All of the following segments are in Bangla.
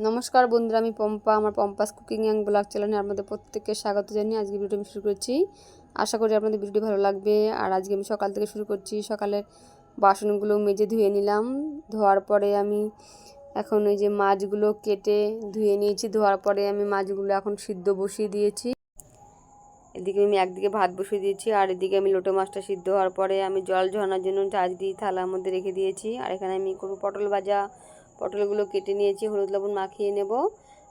নমস্কার বন্ধুরা, আমি পম্পা। আমার পম্পাস কুকিং অ্যান্ড ব্লগ চ্যানেলে আপনাদের প্রত্যেককে স্বাগত জানিয়ে আজকে ভিডিও আমি শুরু করছি। আশা করি আপনাদের ভিডিওটি ভালো লাগবে। আর আজকে আমি সকাল থেকে শুরু করছি। সকালের বাসনগুলো মেজে ধুয়ে নিলাম। ধোয়ার পরে আমি এখন ওই যে মাছগুলো কেটে ধুয়ে নিয়েছি। ধোয়ার পরে আমি মাছগুলো এখন সিদ্ধ বসিয়ে দিয়েছি। এদিকে আমি একদিকে ভাত বসিয়ে দিয়েছি। আর এদিকে আমি লোটো মাছটা সিদ্ধ হওয়ার পরে আমি জল ঝরানোর জন্য চার্জ দিয়ে থালার মধ্যে রেখে দিয়েছি। আর এখানে আমি করব পটল ভাজা। পটলগুলো কেটে নিয়েছি, হলুদ লবণ মাখিয়ে নেব।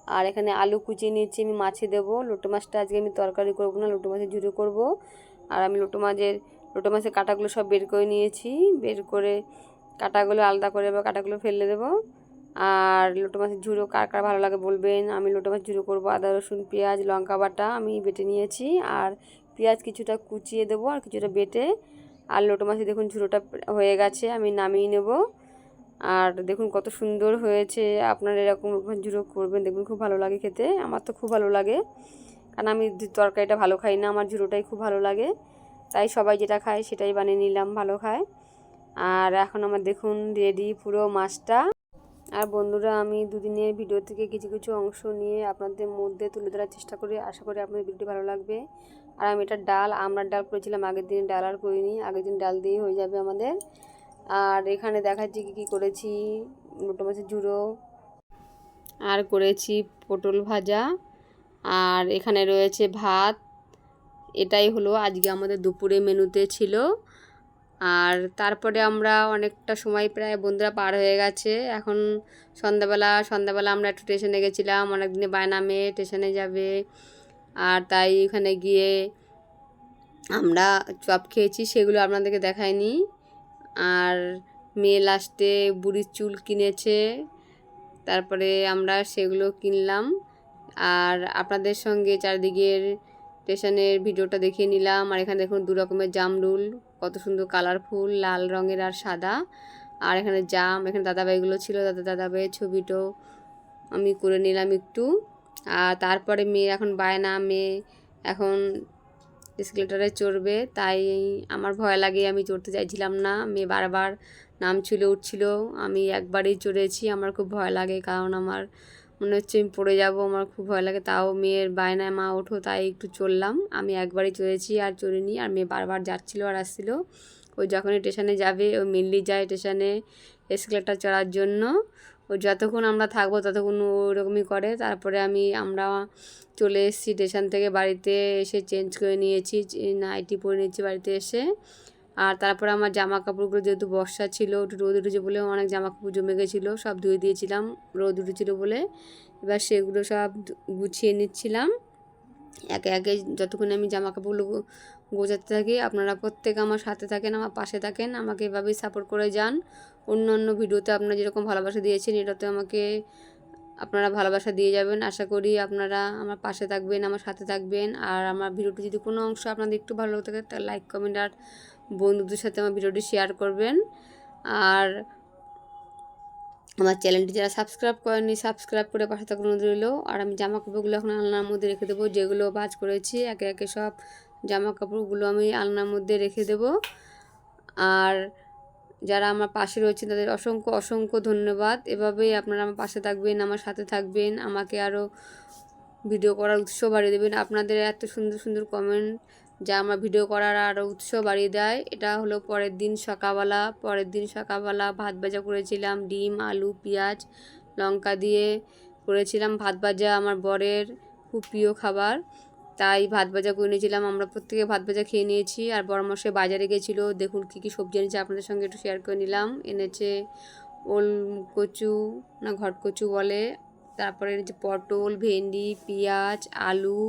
আর এখানে আলু কুচিয়ে নিয়েছি, আমি মাছে দেবো। লোটো মাছটা আজকে আমি তরকারি করব না, লোটো মাছের ঝুড়ো করব। আর আমি লোটো মাছের লোটো মাছের কাঁটাগুলো সব বের করে নিয়েছি। বের করে কাঁটাগুলো আলাদা করে এবার কাঁটাগুলো ফেলে দেবো। আর লোটো মাছের ঝুড়ো কার কার ভালো লাগে বলবেন। আমি লোটো মাছ ঝুড়ো করব, আদা, রসুন, পেঁয়াজ, লঙ্কা বাটা আমি বেটে নিয়েছি। আর পেঁয়াজ কিছুটা কুচিয়ে দেবো আর কিছুটা বেটে। আর লোটো মাছে দেখুন ঝুড়োটা হয়ে গেছে, আমি নামিয়ে নেব। আর দেখুন কত সুন্দর হয়েছে। আপনারা এরকম ঝুড়ো করবেন, দেখুন খুব ভালো লাগে খেতে। আমার তো খুব ভালো লাগে। কারণ আমি তরকারিটা ভালো খাই না, আমার ঝুড়োটাই খুব ভালো লাগে। তাই সবাই যেটা খায় সেটাই বানিয়ে নিলাম, ভালো খায়। আর এখন আমার দেখুন রেডি পুরো মাছটা। আর বন্ধুরা, আমি দুদিনের ভিডিও থেকে কিছু কিছু অংশ নিয়ে আপনাদের মধ্যে তুলে ধরার চেষ্টা করি। আশা করি আপনাদের ভিডিওটি ভালো লাগবে। আর আমি এটা ডাল, আমরা ডাল করেছিলাম, আগের দিন ডাল আর করিনি। আগের দিন ডাল দিয়েই হয়ে যাবে আমাদের। আর এখানে দেখাচ্ছি কী কী করেছি, মোটো মাছের ঝুড়ো, আর করেছি পটল ভাজা, আর এখানে রয়েছে ভাত। এটাই হলো আজকে আমাদের দুপুরে মেনুতে ছিল। আর তারপরে আমরা অনেকটা সময় প্রায় বন্ধুরা পার হয়ে গেছে। এখন সন্ধ্যাবেলা সন্ধ্যাবেলা আমরা একটু স্টেশনে গেছিলাম অনেক দিনে স্টেশনে যাবে। আর তাই ওখানে গিয়ে আমরা চপ খেয়েছি, সেগুলো আপনাদেরকে দেখায়নি আর মেয়ে লাস্টে বুড়ির চুল কিনেছে। তারপরে আমরা সেগুলো কিনলাম। আর আপনাদের সঙ্গে চারিদিকের স্টেশনের ভিডিওটা দেখিয়ে নিলাম। আর এখানে দেখুন দু রকমের জামরুল, কত সুন্দর কালারফুল লাল রঙের আর সাদা। আর এখানে জাম, এখানে দাদাভাইগুলো ছিল, দাদা দাদাভাইয়ের ছবিটাও আমি করে নিলাম একটু। আর তারপরে মেয়ে এখন বায়না, মেয়ে এখন স্কেলেটারে চড়বে, তাই আমার ভয় লাগে, আমি চড়তে চাইছিলাম না। মেয়ে বারবার নাম ছিল উঠছিল, আমি একবারই চড়েছি, আমার খুব ভয় লাগে, কারণ আমার মনে হচ্ছে আমি পড়ে যাব, আমার খুব ভয় লাগে, তাও মেয়ের বায়নায় মা ওঠো, তাই একটু চললাম আমি একবারই চড়েছি আর চড়িনি, আর মেয়ে বারবার যাচ্ছিল আর আসছিল। ও যখনই স্টেশনে যাবে, ও মেনলি যায় স্টেশনে এসকেলেটার চড়ার জন্য ও যতক্ষণ আমরা থাকব ততক্ষণ ওরকমই করে। তারপরে আমি, আমরা চলে এসেছি স্টেশন থেকে বাড়িতে এসে চেঞ্জ করে নিয়েছি নাইটি পরে নিয়েছি বাড়িতে এসে। আর তারপরে আমার জামা কাপড়গুলো যেহেতু বর্ষা ছিল, একটু রোদ উঠেছে বলে অনেক জামা কাপড় জমে গেছিল, সব ধুয়ে দিয়েছিলাম, রোদ উঠেছিলো বলে। এবার সেগুলো সব গুছিয়ে নিচ্ছিলাম। একে একে যতক্ষণ আমি জামা কাপড়গুলো গোছাতে থাকি, আপনারা প্রত্যেক আমার সাথে থাকেন, আমার পাশে থাকেন, আমাকে এভাবেই সাপোর্ট করে যান। অন্য অন্য ভিডিওতে আপনারা যেরকম ভালোবাসা দিয়েছেন এটাতে আমাকে আপনারা ভালোবাসা দিয়ে যাবেন। আশা করি আপনারা আমার পাশে থাকবেন, আমার সাথে থাকবেন। আর আমার ভিডিওটি যদি কোনো অংশ আপনাদের একটু ভালো থাকে তাহলে লাইক কমেন্ট আর বন্ধুদের সাথে আমার ভিডিওটি শেয়ার করবেন। আর আমার চ্যানেলটি যারা সাবস্ক্রাইব করেনি সাবস্ক্রাইব করে পাশে থাকুন রইল। আর আমি জামা কাপড়গুলো এখন আলনার মধ্যে রেখে দেবো, যেগুলো বাজ করেছি, একে একে সব জামা কাপড়গুলো আমি আলনার মধ্যে রেখে দেব। আর যারা আমার পাশে রয়েছেন, তাদের অসংখ্য অসংখ্য ধন্যবাদ। এভাবেই আপনারা আমার পাশে থাকবেন, আমার সাথে থাকবেন, আমাকে আরও ভিডিও করার উৎস বাড়িয়ে দেবেন। আপনাদের এত সুন্দর সুন্দর কমেন্ট যা আমার ভিডিও করার আরও উৎস বাড়িয়ে দেয়। এটা হলো পরের দিন সকালবেলা। পরের দিন সকালবেলা ভাত ভাজা করেছিলাম, ডিম, আলু, পেঁয়াজ, লঙ্কা দিয়ে করেছিলাম ভাত ভাজা আমার বরের খুব প্রিয় খাবার। তাই ভাত ভাজা করে নিয়েছিলাম। আমরা প্রত্যেকে ভাত ভাজা খেয়ে নিয়েছি। আর বড় বাজারে গেছিল। দেখুন কী কী সবজি এনেছে, আপনাদের সঙ্গে একটু শেয়ার করে নিলাম। এনেছে ওল কচু, না ঘট কচু বলে। তারপরে এনেছে পটল, ভেন্ডি, পেঁয়াজ, আলু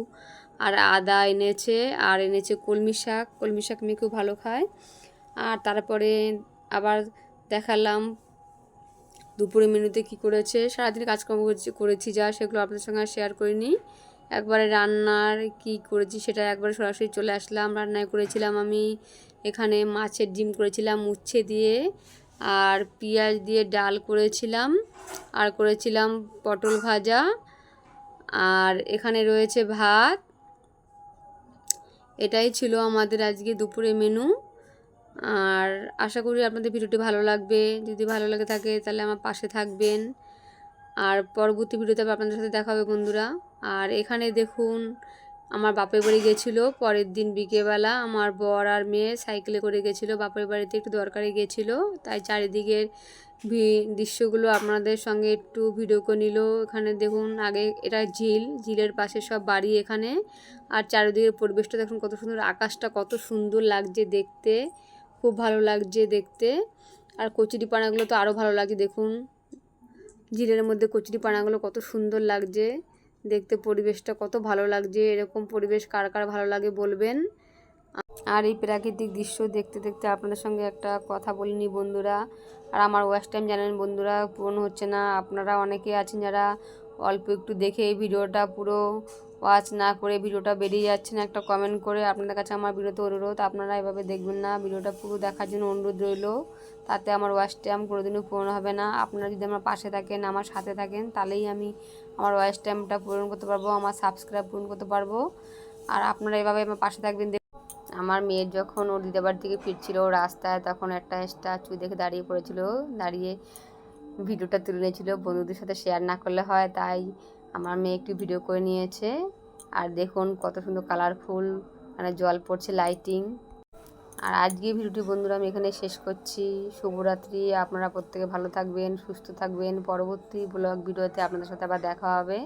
আর আদা এনেছে, আর এনেছে কলমি শাক। কলমি শাক আমি খুব ভালো খাই আর তারপরে আবার দেখালাম দুপুরে মেনুতে কি করেছে। সারাদিন কাজকর্ম করেছি যা, সেগুলো আপনাদের সঙ্গে শেয়ার করিনি। একবারে রান্নার কি করেছি সেটা একবারে সরাসরি চলে আসলাম। রান্নায় করেছিলাম আমি এখানে মাছের ডিম করেছিলাম উচ্ছে দিয়ে, আর পেঁয়াজ দিয়ে ডাল করেছিলাম, আর করেছিলাম পটল ভাজা। আর এখানে রয়েছে ভাত এটাই ছিল আমাদের আজকে দুপুরে মেনু আর আশা করি আপনাদের ভিডিওটি ভালো লাগবে। যদি ভালো লাগে থাকে, তাহলে আমার পাশে থাকবেন। আর পরবর্তী ভিডিওতে আপনাদের সাথে দেখা হবে বন্ধুরা। আর এখানে দেখুন আমার বাপের বাড়ি গেছিল, পরের দিন বিকেলবেলা আমার বর আর মেয়ে সাইকেলে করে গেছিল, বাপের বাড়িতে একটু দরকারে গেছিল, তাই চারিদিকের দৃশ্যগুলো আপনাদের সঙ্গে একটু ভিডিও করে নিল। এখানে দেখুন, আগে এটা ঝিল, ঝিলের পাশে সব বাড়ি এখানে, আর চারিদিকের পরিবেশটা দেখুন কত সুন্দর, আকাশটা কত সুন্দর লাগছে দেখতে, খুব ভালো লাগছে দেখতে, আর কচুরি পানাগুলো তো আরও ভালো লাগছে দেখুন। ঝিলের মধ্যে কচুরি পানাগুলো কত সুন্দর লাগছে। দেখতে পরিবেশটা কত ভালো লাগছে, এরকম পরিবেশ কার কার ভালো লাগে বলবেন। আর এই প্রাকৃতিক দৃশ্য দেখতে দেখতে আপনাদের সঙ্গে একটা কথা বলিনি বন্ধুরা। আর আমার ওয়েস্ট টাইম জানেন বন্ধুরা, পূরণ হচ্ছে না। আপনারা অনেকে আছেন যারা অল্প একটু দেখে এই ভিডিওটা পুরো ওয়াচ না করে ভিডিওটা বেরিয়ে যাচ্ছে না, একটা কমেন্ট করে আপনাদের কাছে আমার ভিডিওতে অনুরোধ। আপনারা এভাবে দেখবেন না, ভিডিওটা পুরো দেখার জন্য অনুরোধ রইল। তাতে আমার ওয়াচ টাইম কোনোদিনও পূরণ হবে না। আপনারা যদি আমার পাশে থাকেন, আমার সাথে থাকেন, তাহলেই আমি আমার ওয়াচ টাইমটা পূরণ করতে পারব, আমার সাবস্ক্রাইব পূরণ করতে পারব। আর আপনারা এভাবে আমার পাশে থাকবেন আমার মেয়ের যখন ওর দিদার বাড়ি থেকে ফিরছিল রাস্তায়, তখন একটা স্ট্যাচু দেখে দাঁড়িয়ে পড়েছিল। দাঁড়িয়ে ভিডিওটা তুলে নিয়েছিল। বন্ধুদের সাথে শেয়ার না করলে হয়, তাই আমার মেয়ে একটু ভিডিও করে নিয়েছে। আর দেখুন কত সুন্দর কালারফুল মানে জল পড়ছে লাইটিং আর আজকে ভিডিওটি বন্ধুরা আমি এখানে শেষ করছি। শুভরাত্রি, আপনারা প্রত্যেকে ভালো থাকবেন, সুস্থ থাকবেন। পরবর্তী ব্লগ ভিডিওতে আপনাদের সাথে আবার দেখা হবে।